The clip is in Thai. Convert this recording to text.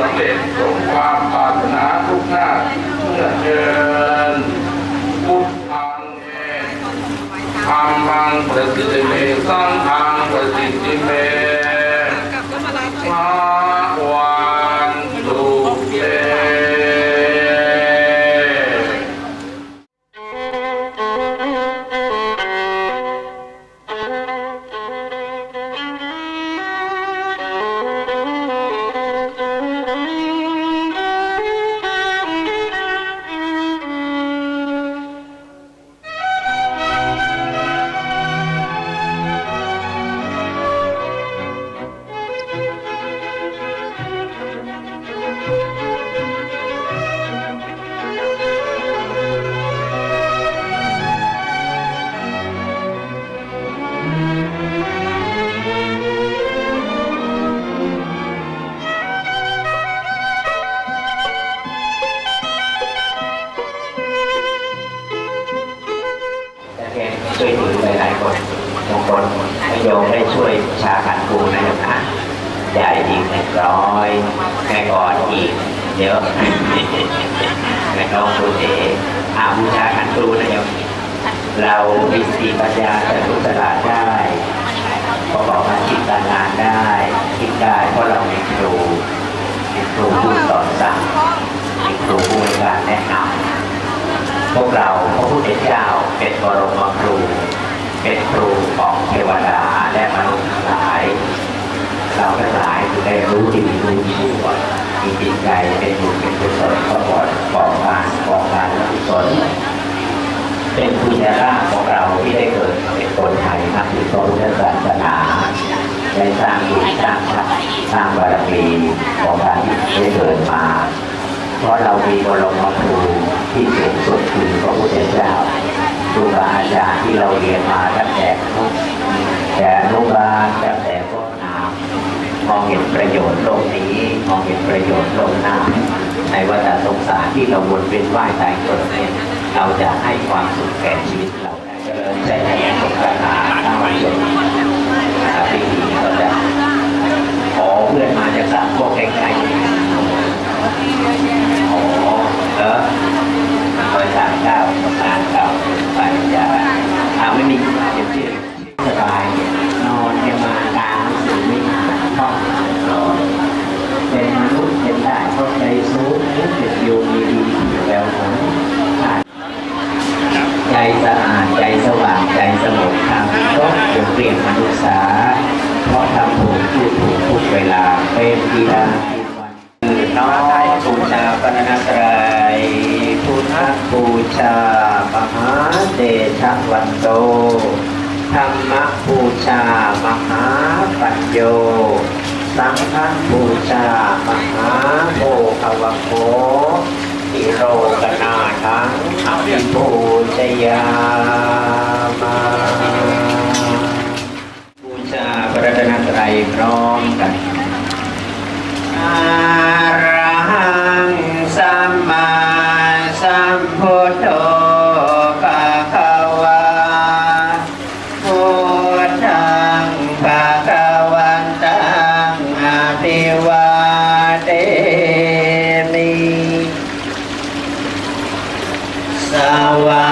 สำเร็จสมความปรารถนาทุกหน้าเมื่อเชิญพุทธังเมธรรมังประสิทธิเมสังฆังประสิทธิเม คนบางคนโยมได้ช่วยชาขันครูนะโยมนะใหญ่อีกหนึ่งร้อยแม่กอดอีกเยอะแม่น้องคุณเออาบูชาขันครูนะโยมเรามีสติปัญญาจะรู้ตลาดได้ประกอบอาชีพการงานได้คิดได้เพราะเรามีครูมีครูผู้สอนสั่งมีครูผู้ให้การแนะนำพวกเราพระพุทธเจ้าเป็นบรมครู เป็นครู ของเทวดาและมนุษย์ทั้งหลาย เราทั้งหลายจึงได้รู้ดีรู้ชั่วมีจิตใจเป็นบุญเป็นกุศลก็ปลอดปลอดทานปลอดทานและกุศลเป็นพุญญาลาของเราที่ได้เกิดเป็นคนไทยนับถือพระพุทธศาสนาได้สร้างบุญสร้างชาสร้างบารมีของการที่ได้เกิดมา เพราะเรามีบรมครูที่สูงสุดคือพระพุทธเจ้าครูบาอาจารย์ที่เราเรียนมาตั้งแต่ทุก แต่นุบาลตั้งแต่พวกน้ำมองเห็นประโยชน์โลกนี้มองเห็นประโยชน์โลกหน้าในวัฏสงสารที่เราวนเวียนว่ายตายเกิดเนี่ยเราจะให้ความสุขแก่ชีวิตเราได้เจริญใจแห่งสงสารทั้งหมดนะครับปีนี้ก็จะขอเพื่อนมาจากสามพวกใกล้ๆโอ้เออคอยสามเก้าประมาณเก้าไปยาถ้าไม่มีเจ็บที่สบาย ลี่ยนมนุษย์สาเพราะทำถูกพูดถูกทุกเวลาเป็นกีฬาที่วันคือน้อมบูชาพระนตรัยพุทธบูชามหาเดชะวันโตธรรมบูชามหาปัญโย สังฆบูชามหาโมภวโคอิโรกนาทังอภิปูชยามา ร้องกันอาระหังสัมมาสัมพุทโธภะคะวะพุทธังภะคะวันตังอะภิวาเทมิสวา